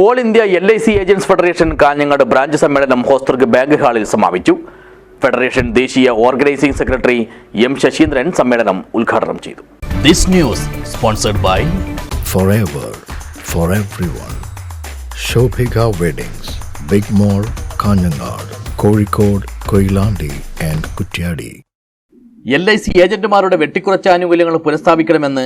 All India L I C agents federation Kanhangad branch സമ്മേളനം ഹോസ്റ്റർക്ക് bank ഹാളിൽ സമാപിച്ചു ഫെഡറേഷൻ ദേശീയ ഓർഗനൈസിംഗ് സെക്രട്ടറി എം ശശീന്ദ്രൻ സമ്മേളനം ഉദ്ഘാടനം ചെയ്തു by forever for everyone. Shobhika Weddings, Big Mall, Kanyanad, Kozhikode, Koilandi and Kutyadi. L I C ഏജന്റുമാരുടെ വെട്ടിക്കുറച്ച ആനുകൂല്യങ്ങൾ പുനഃസ്ഥാപിക്കണമെന്ന്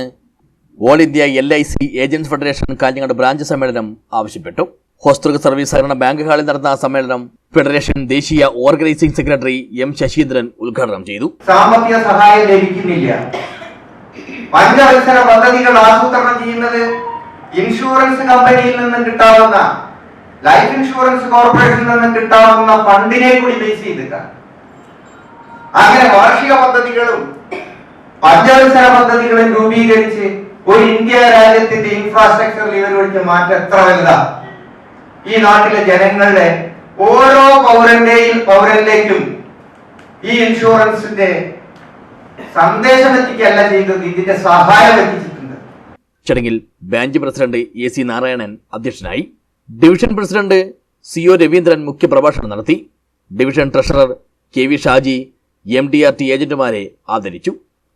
all India L I C agents federation Kanhangad branch സമ്മേളനം ആവശ്യപ്പെട്ടു. ഹോസ്തൃക സർവീസ് സഹകരണ ബാങ്ക് ഹാളിൽ നടന്ന സമ്മേളനം ഫെഡറേഷൻ ദേശീയ ഓർഗനൈസിംഗ് സെക്രട്ടറി എം ശശീന്ദ്രൻ ഉദ്ഘാടനം ചെയ്തു. സാമ്പത്തിക സഹായം ലഭിക്കുന്നില്ല. പഞ്ചവത്സര പദ്ധതികൾ ആസൂത്രണം ചെയ്യുന്നത് ഇൻഷുറൻസ് കമ്പനിയിൽ നിന്നും കിട്ടാവുന്ന ലൈഫ് ഇൻഷുറൻസ് കോർപ്പറേഷനിൽ നിന്നും കിട്ടാവുന്ന ഫണ്ടിനെ കൂടി ബേസ് ചെയ്തിട്ടാണ് അങ്ങനെ വാർഷിക പദ്ധതികളും പഞ്ചവത്സര പദ്ധതികളും രൂപീകരിച്ച് ഒരു ഇന്ത്യ രാജ്യത്തിന്റെ ഇൻഫ്രാസ്ട്രക്ചറിൽ ഇവർ ഒഴിച്ച മാറ്റം എത്ര വലുതാ? ഈ നാട്ടിലെ ജനങ്ങളുടെ ഓരോ പൗരന്റെയും പൗരനിലേക്കും ഈ ഇൻഷുറൻസിന്റെ സന്ദേശം എത്തിക്കല്ല ചെയ്തത് ഇതിന്റെ സഹായം എത്തിച്ചിട്ടുണ്ട്. ചടങ്ങിൽ bank president A C Narayanan അധ്യക്ഷനായി division president C O Raveendran മുഖ്യപ്രഭാഷണം നടത്തി division treasurer K V Shaji M D R T ഏജന്റുമാരെ ആദരിച്ചു.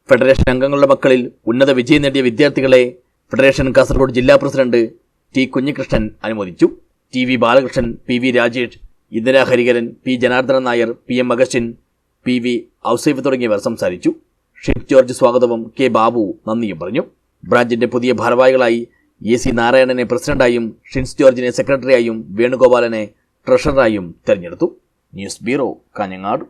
ഫെഡറേഷൻ അംഗങ്ങളുടെ മക്കളിൽ ഉന്നത വിജയം നേടിയ വിദ്യാർത്ഥികളെ ഫെഡറേഷൻ കാസർഗോഡ് ജില്ലാ പ്രസിഡന്റ് ടി കുഞ്ഞികൃഷ്ണൻ അനുമോദിച്ചു. T V Balakrishnan P V Rajesh Indira Harikaran P Janardhanan Nair P M Augustin P V Ousaif തുടങ്ങിയവർ സംസാരിച്ചു. ഷിഫ് ജോർജ് സ്വാഗതവും കെ ബാബു നന്ദിയും പറഞ്ഞു. ബ്രാഞ്ചിന്റെ പുതിയ ഭാരവാഹികളായി എ സി നാരായണനെ പ്രസിഡന്റായും ഷിൻസ് ജോർജിനെ സെക്രട്ടറിയായും വേണുഗോപാലനെ ട്രഷററായും തെരഞ്ഞെടുത്തു. News bureau Kanhangad.